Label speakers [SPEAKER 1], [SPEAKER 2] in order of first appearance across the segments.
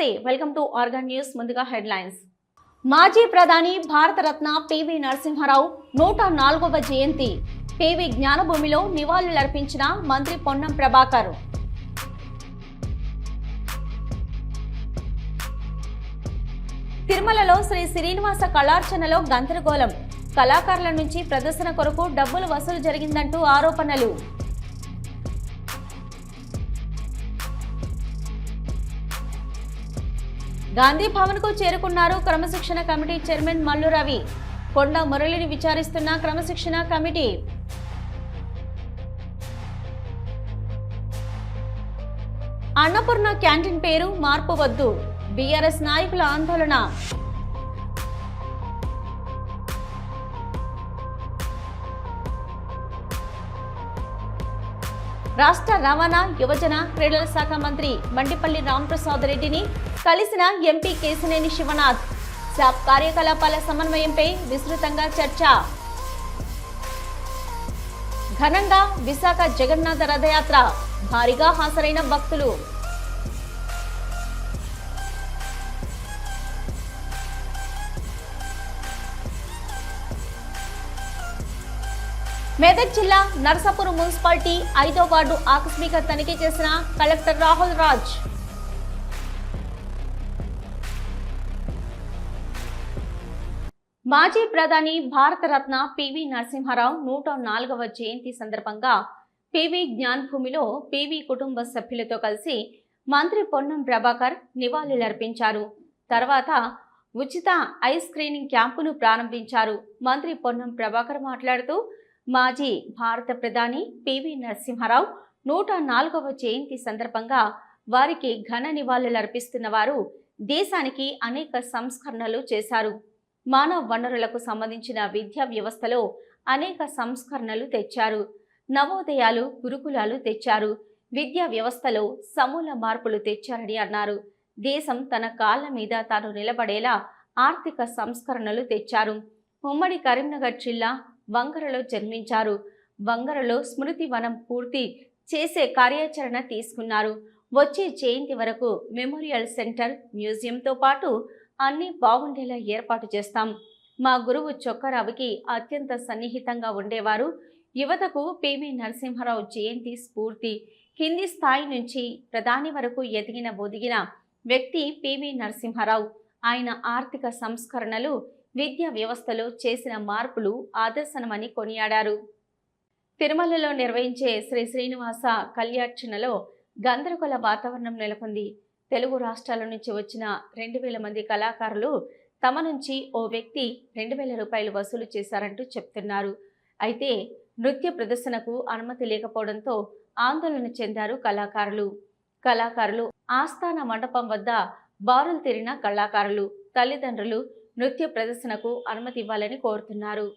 [SPEAKER 1] నమస్తే welcome to organ news ముందుగా headlines. మాజీ ప్రధాని భారతరత్న పివి నరసింహారావు నూట నాలుగవ జయంతి. పివి జ్ఞానభూమిలో నివాళులర్పించిన మంత్రి పొన్నం ప్రభాకర్. తిరుమలలో శ్రీ శ్రీనివాస కళార్చనలో గందరగోళం. కళాకారుల నుంచి ప్రదర్శన కొరకు డబ్బులు వసూలు జరిగిందంటూ ఆరోపణలు. గాంధీ భవన్కు చేరుకున్నారు క్రమశిక్షణ కమిటీ చైర్మన్ మల్లు రవి. కొండ మురళిని విచారిస్తున్న క్రమశిక్షణ కమిటీ. అన్నపూర్ణ క్యాంటీన్ పేరు మార్పు వద్దు. బీఆర్ఎస్ నాయకుల ఆందోళన. రాష్ట్ర రవాణా యువజన క్రీడల శాఖ మంత్రి మండిపల్లి రాంప్రసాద్ రెడ్డిని కలిసిన ఎంపీ కేశినేని శివనాథ్. శాప్ కార్యకలాపాల సమన్వయంపై విస్తృతంగా చర్చ. ఘనంగా విశాఖ జగన్నాథ రథయాత్ర భారీగా హాజరైన భక్తులు. మెదక్ జిల్లా నరసాపురం మున్సిపాలిటీ ఐదో వార్డు ఆకస్మిక తనిఖీ చేసిన కలెక్టర్ రాహుల్ రాజ్. మాజీ ప్రధాని భారతరత్న పివి నరసింహారావు నూట నాలుగవ జయంతి సందర్భంగా పివి జ్ఞాన్భూమిలో పివి కుటుంబ సభ్యులతో కలిసి మంత్రి పొన్నం ప్రభాకర్ నివాళులర్పించారు. తర్వాత ఉచిత ఐ స్క్రీనింగ్ క్యాంపును ప్రారంభించారు. మంత్రి పొన్నం ప్రభాకర్ మాట్లాడుతూ మాజీ భారత ప్రధాని పివి నరసింహారావు నూట నాలుగవ జయంతి సందర్భంగా వారికి ఘన నివాళులర్పిస్తున్న వారు దేశానికి అనేక సంస్కరణలు చేశారు. మానవ వనరులకు సంబంధించిన విద్యా వ్యవస్థలో అనేక సంస్కరణలు తెచ్చారు. నవోదయాలు గురుకులాలు తెచ్చారు. విద్యా వ్యవస్థలో సమూల మార్పులు తెచ్చారని అన్నారు. దేశం తన కాళ్ళ మీద తాను నిలబడేలా ఆర్థిక సంస్కరణలు తెచ్చారు. ఉమ్మడి కరీంనగర్ జిల్లా వంగరలో జన్మించారు. వంగరలో స్మృతి వనం పూర్తి చేసే కార్యాచరణ తీసుకున్నారు. వచ్చే జయంతి వరకు మెమోరియల్ సెంటర్ మ్యూజియంతో పాటు అన్నీ బాగుండేలా ఏర్పాటు చేస్తాం. మా గురువు చొక్కరావుకి అత్యంత సన్నిహితంగా ఉండేవారు. యువతకు పివి నరసింహారావు జయంతి స్ఫూర్తి. కింది స్థాయి నుంచి ప్రధాని వరకు ఎదిగిన ఒదిగిన వ్యక్తి పివి నరసింహారావు. ఆయన ఆర్థిక సంస్కరణలు విద్యా వ్యవస్థలో చేసిన మార్పులు ఆదర్శనమని కొనియాడారు. తిరుమలలో నిర్వహించే శ్రీ శ్రీనివాస కళ్యార్చనలో గందరగోళ వాతావరణం నెలకొంది. తెలుగు రాష్ట్రాల నుంచి వచ్చిన రెండు వేల మంది కళాకారులు తమ నుంచి ఓ వ్యక్తి రెండు వేల రూపాయలు వసూలు చేశారంటూ చెప్తున్నారు. అయితే నృత్య ప్రదర్శనకు అనుమతి లేకపోవడంతో ఆందోళన చెందారు కళాకారులు. కళాకారులు ఆస్థాన మండపం వద్ద బారులు తీరిన కళాకారులు తల్లిదండ్రులు నృత్య ప్రదర్శనకు అనుమతి ఇవ్వాలని కోరుతున్నారు.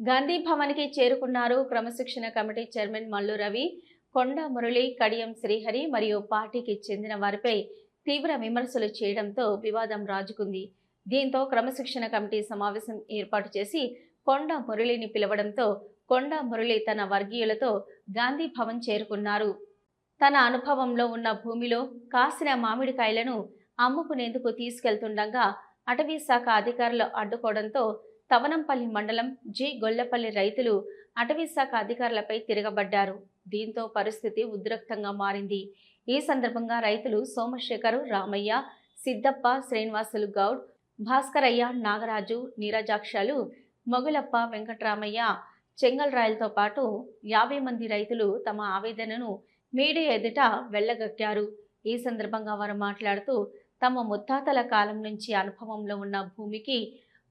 [SPEAKER 1] గాంధీ భవన్కి చేరుకున్నారు క్రమశిక్షణ కమిటీ చైర్మన్ మల్లు రవి కొండ మురళి కడియం శ్రీహరి మరియు పార్టీకి చెందిన వారిపై తీవ్ర విమర్శలు చేయడంతో వివాదం రాజుకుంది. దీంతో క్రమశిక్షణ కమిటీ సమావేశం ఏర్పాటు చేసి కొండ మురళిని పిలవడంతో కొండ మురళి తన వర్గీయులతో గాంధీ భవన్ చేరుకున్నారు. తన అనుభవంలో ఉన్న భూమిలో కాసిన మామిడికాయలను అమ్ముకునేందుకు తీసుకెళ్తుండగా అటవీ శాఖ అధికారులు అడ్డుకోవడంతో తవనంపల్లి మండలం జి. గొల్లపల్లి రైతులు అటవీ శాఖ అధికారులపై తిరగబడ్డారు. దీంతో పరిస్థితి ఉద్రక్తంగా మారింది. ఈ సందర్భంగా రైతులు సోమశేఖరు రామయ్య సిద్దప్ప శ్రీనివాసులు గౌడ్ భాస్కరయ్య నాగరాజు నీరజాక్షలు మొగులప్ప వెంకట్రామయ్య చెంగల్ రాయలతో పాటు యాభై మంది రైతులు తమ ఆవేదనను మీడియా ఎదుట వెళ్ళగక్కారు ఈ సందర్భంగా వారు మాట్లాడుతూ తమ ముత్తాతల కాలం నుంచి అనుభవంలో ఉన్న భూమికి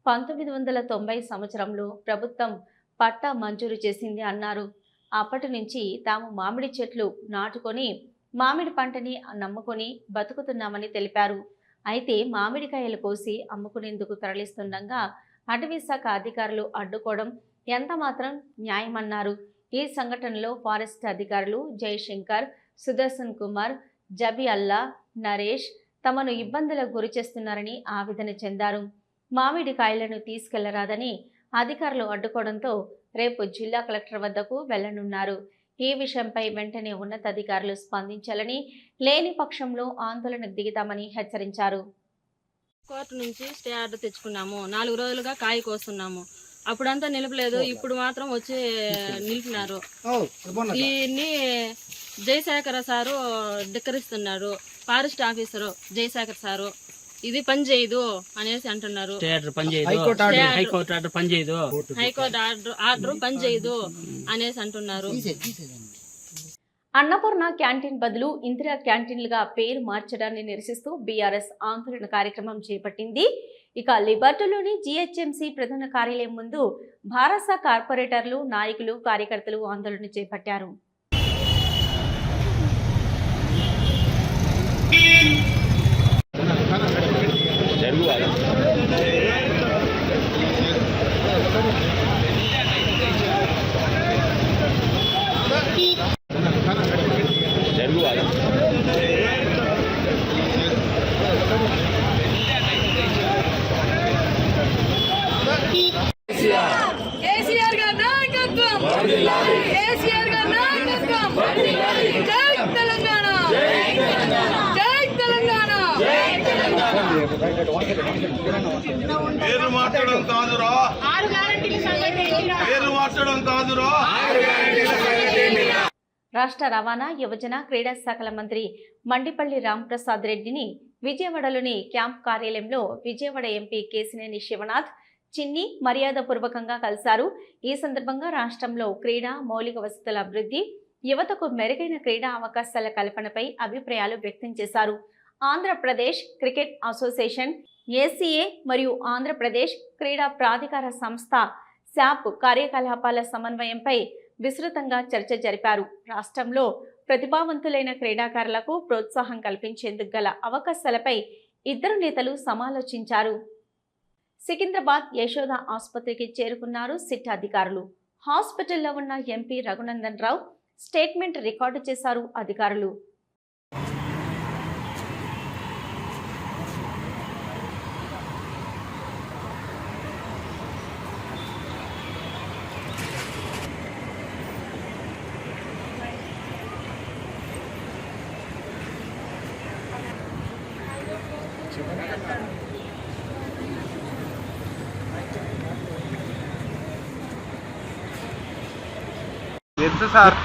[SPEAKER 1] పంతొమ్మిది వందల తొంభై సంవత్సరంలో ప్రభుత్వం పట్టా మంజూరు చేసింది అన్నారు. అప్పటి నుంచి తాము మామిడి చెట్లు నాటుకొని మామిడి పంటని నమ్ముకొని బతుకుతున్నామని తెలిపారు. అయితే మామిడికాయలు కోసి అమ్ముకునేందుకు తరలిస్తుండగా అటవీ శాఖ అధికారులు అడ్డుకోవడం ఎంత మాత్రం న్యాయమన్నారు. ఈ సంఘటనలో ఫారెస్ట్ అధికారులు జయశంకర్ సుదర్శన్ కుమార్ జబి అల్లా నరేష్ తమను ఇబ్బందులకు గురి చేస్తున్నారని ఆవేదన చెందారు. మామిడి కాయలను తీసుకెళ్ళరాదని అధికారులు అడ్డుకోవడంతో రేపు జిల్లా కలెక్టర్ వద్దకు వెళ్ళనున్నారు. ఈ విషయంపై వెంటనే ఉన్నతాధికారులు స్పందించాలని లేని పక్షంలో ఆందోళనకు దిగుతామని హెచ్చరించారు.
[SPEAKER 2] కోర్టు నుంచి స్టే ఆర్డర్ తెచ్చుకున్నాము. నాలుగు రోజులుగా కాయ కోస్తున్నాము. అప్పుడంతా నిలపలేదు. ఇప్పుడు మాత్రం వచ్చి నిలిపినారు. దీన్ని Jayasekhara sir ధిక్కరిస్తున్నారు. Forest officer Jayasekhar sir. ఇది పని చేయదు అనేసి అంటున్నారు.
[SPEAKER 3] ఆర్డర్. హైకోర్టు ఆర్డర్
[SPEAKER 2] ఆర్డర్ పని చేయదు అనేసి అంటున్నారు.
[SPEAKER 1] అన్నపూర్ణ క్యాంటీన్ బదులు ఇందిరా క్యాంటీన్లుగా పేరు మార్చడాన్ని నిరసిస్తూ బీఆర్ఎస్ ఆందోళన కార్యక్రమం చేపట్టింది. ఇక లిబర్టీలోని జీహెచ్ఎంసీ ప్రధాన కార్యాలయం ముందు భారస కార్పొరేటర్లు నాయకులు కార్యకర్తలు ఆందోళన చేపట్టారు.
[SPEAKER 4] కేసీఆర్ కేసీఆర్ గారి నాయకత్వం. జై తెలంగాణ. జై తెలంగాణ.
[SPEAKER 5] పేరు మార్చడం కాదురా. పేరు మార్చడం కాదురా.
[SPEAKER 1] రాష్ట్ర రవాణా యువజన క్రీడా శాఖల మంత్రి మండిపల్లి రాంప్రసాద్ రెడ్డిని విజయవాడలోని క్యాంప్ కార్యాలయంలో విజయవాడ ఎంపీ కేసినేని శివనాథ్ చిన్ని మర్యాదపూర్వకంగా కలిశారు. ఈ సందర్భంగా రాష్ట్రంలో క్రీడా మౌలిక వసతుల అభివృద్ధి యువతకు మెరుగైన క్రీడా అవకాశాల కల్పనపై అభిప్రాయాలు వ్యక్తం చేశారు. ఆంధ్రప్రదేశ్ క్రికెట్ అసోసియేషన్ ఏసీఏ మరియు ఆంధ్రప్రదేశ్ క్రీడా ప్రాధికార సంస్థ శాప్ కార్యకలాపాల సమన్వయంపై విస్తృతంగా చర్చ జరిపారు. రాష్ట్రంలో ప్రతిభావంతులైన క్రీడాకారులకు ప్రోత్సాహం కల్పించేందుకు గల అవకాశాలపై ఇద్దరు నేతలు సమాలోచించారు. సికింద్రాబాద్ యశోద ఆసుపత్రికి చేరుకున్నారు సిట్ అధికారులు. హాస్పిటల్లో ఉన్న MP Raghunandan Rao statement record చేశారు అధికారులు.
[SPEAKER 5] ఎంత సార్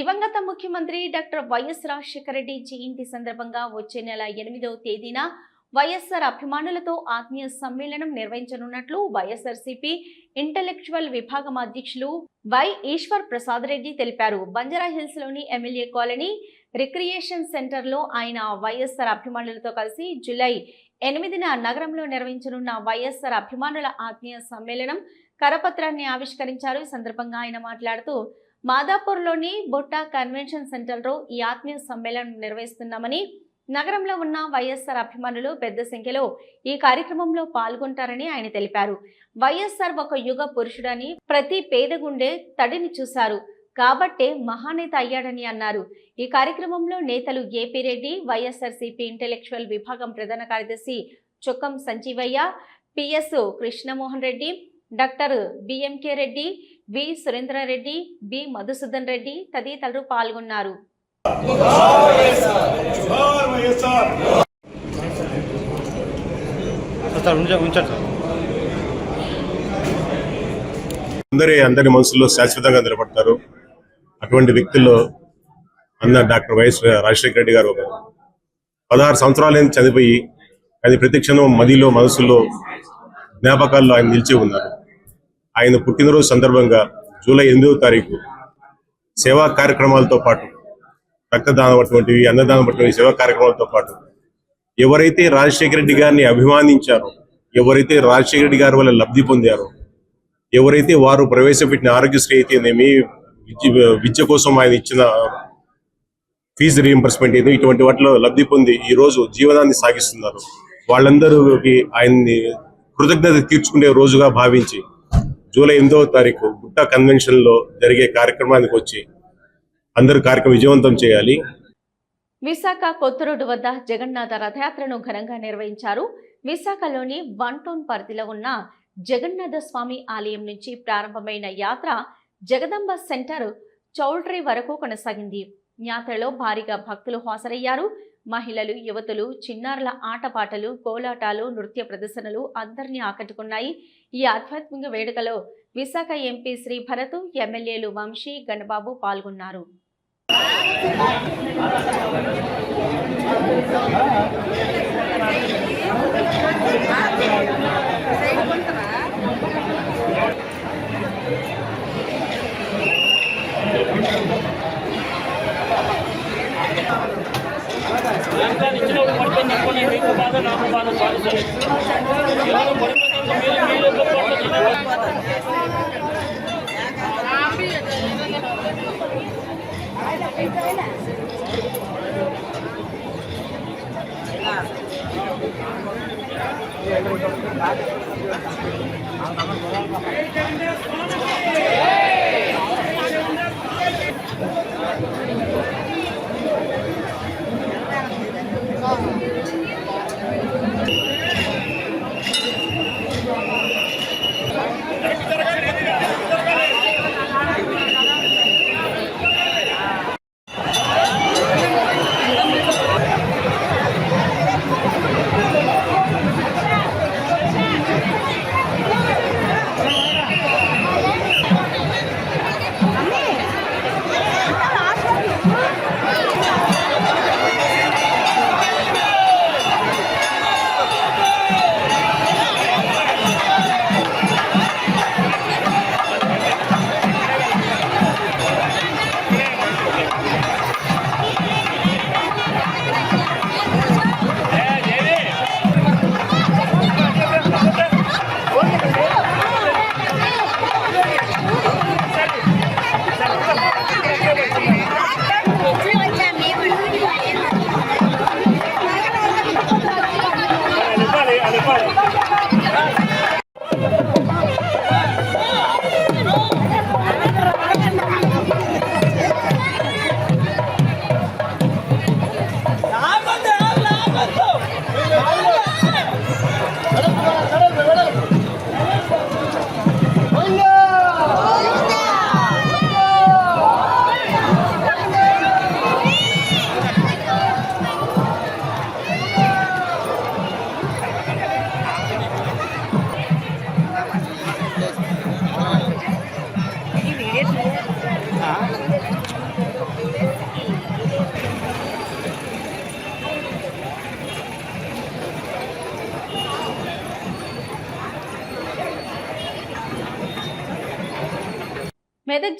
[SPEAKER 1] దివంగత ముఖ్యమంత్రి డాక్టర్ వైఎస్ రాజశేఖర రెడ్డి జయంతి సందర్భంగా వచ్చే నెల ఎనిమిదవ తేదీన వైఎస్ఆర్ అభిమానులతో ఆత్మీయ సమ్మేళనం నిర్వహించనున్నట్లు వైఎస్ఆర్సీపీ ఇంటలెక్చువల్ విభాగం అధ్యక్షులు వై ఈశ్వర్ ప్రసాద్ రెడ్డి తెలిపారు. బంజారా హిల్స్లోని ఎమ్మెల్యే కాలనీ రిక్రియేషన్ సెంటర్లో ఆయన వైఎస్ఆర్ అభిమానులతో కలిసి జూలై ఎనిమిదిన నగరంలో నిర్వహించనున్న వైఎస్ఆర్ అభిమానుల ఆత్మీయ సమ్మేళనం కరపత్రాన్ని ఆవిష్కరించారు. ఈ సందర్భంగా ఆయన మాట్లాడుతూ మాదాపూర్లోని బొట్టా కన్వెన్షన్ సెంటర్లో ఈ ఆత్మీయ సమ్మేళనం నిర్వహిస్తున్నామని నగరంలో ఉన్న వైఎస్ఆర్ అభిమానులు పెద్ద సంఖ్యలో ఈ కార్యక్రమంలో పాల్గొంటారని ఆయన తెలిపారు. వైఎస్ఆర్ ఒక యుగ పురుషుడని ప్రతి పేద గుండె తడిని చూశారు. కాబట్టే మహానేత అయ్యాడని అన్నారు. ఈ కార్యక్రమంలో నేతలు ఏపీ రెడ్డి వైఎస్ఆర్సీపీ ఇంటెలెక్చువల్ విభాగం ప్రధాన కార్యదర్శి Chokkam Sanjeevaiah PS Krishnamohan Reddy doctor BMK Reddy V Surendra Reddy B Madhusudan Reddy తదితరులు పాల్గొన్నారు.
[SPEAKER 3] అందరి అందరి మనసులో శాశ్వతంగా నిలబడతారు. అటువంటి వ్యక్తుల్లో అన్న డాక్టర్ వైఎస్ రాజశేఖర రెడ్డి గారు ఒకరు. పదహారు సంవత్సరాలు చనిపోయి అది ప్రతి క్షణం మదిలో మనసులో జ్ఞాపకాల్లో ఆయన నిలిచి ఉన్నారు. ఆయన పుట్టినరోజు సందర్భంగా జూలై ఎనిమిదవ తారీఖు సేవా కార్యక్రమాలతో పాటు రక్తదానం అటువంటివి అన్నదానం అటువంటివి సేవా కార్యక్రమాలతో పాటు ఎవరైతే రాజశేఖర రెడ్డి గారిని అభిమానించారో ఎవరైతే రాజశేఖర రెడ్డి గారి వల్ల లబ్ధి పొందారో ఎవరైతే వారు ప్రవేశపెట్టిన ఆరోగ్యశ్రీ అయితేనేమి విద్య విద్య కోసం ఆయన ఇచ్చిన ఫీజు రీఎంబర్స్మెంట్ ఏదో ఇటువంటి వాటిలో లబ్ధి పొంది ఈ రోజు జీవనాన్ని సాగిస్తున్నారు. వాళ్ళందరికీ ఆయన్ని కృతజ్ఞత తీర్చుకునే రోజుగా భావించి జూలై ఎనిమిదవ తారీఖు గుట్ట కన్వెన్షన్లో జరిగే కార్యక్రమానికి వచ్చి అందరూ కార్యక్రమం విజయవంతం చేయాలి.
[SPEAKER 1] విశాఖ కొత్త రోడ్డు వద్ద జగన్నాథ రథయాత్రను ఘనంగా నిర్వహించారు. విశాఖలోని వన్ టౌన్ పరిధిలో ఉన్న జగన్నాథ స్వామి ఆలయం నుంచి ప్రారంభమైన యాత్ర జగదంబ సెంటర్ చౌల్ట్రీ వరకు కొనసాగింది. యాత్రలో భారీగా భక్తులు హాజరయ్యారు. మహిళలు యువతులు చిన్నారుల ఆటపాటలు కోలాటాలు నృత్య ప్రదర్శనలు అందరినీ ఆకట్టుకున్నాయి. ఈ ఆధ్యాత్మిక వేడుకలో విశాఖ ఎంపీ శ్రీ భరత్ ఎమ్మెల్యేలు వంశీ గణబాబు పాల్గొన్నారు. Medak Thank you.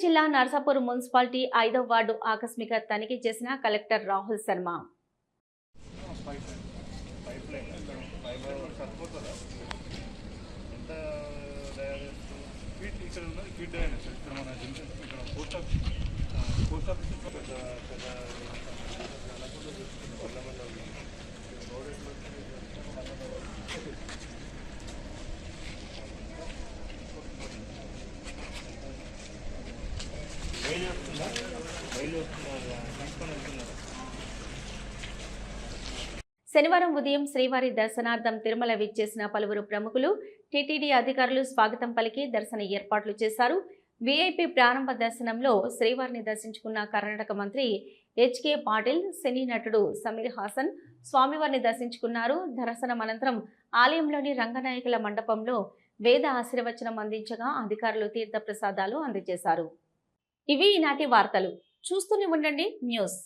[SPEAKER 1] జిల్లా నర్సాపూర్ మున్సిపాలిటీ ఐదవ వార్డు ఆకస్మిక తనిఖీ చేసిన కలెక్టర్ రాహుల్ శర్మ. శనివారం ఉదయం శ్రీవారి దర్శనార్థం తిరుమల విచ్చేసిన పలువురు ప్రముఖులు టీటీడీ అధికారులు స్వాగతం పలికి దర్శన ఏర్పాట్లు చేశారు. వీఐపీ ప్రారంభ దర్శనంలో శ్రీవారిని దర్శించుకున్న కర్ణాటక మంత్రి హెచ్కే పాటిల్ సినీ నటుడు సమీర్ హాసన్ స్వామివారిని దర్శించుకున్నారు. దర్శనం అనంతరం ఆలయంలోని రంగనాయకుల మండపంలో వేద ఆశీర్వచనం అందించగా అధికారులు తీర్థ ప్రసాదాలు అందజేశారు. ఇవి ఈనాటి వార్తలు. చూస్తూనే ఉండండి న్యూస్.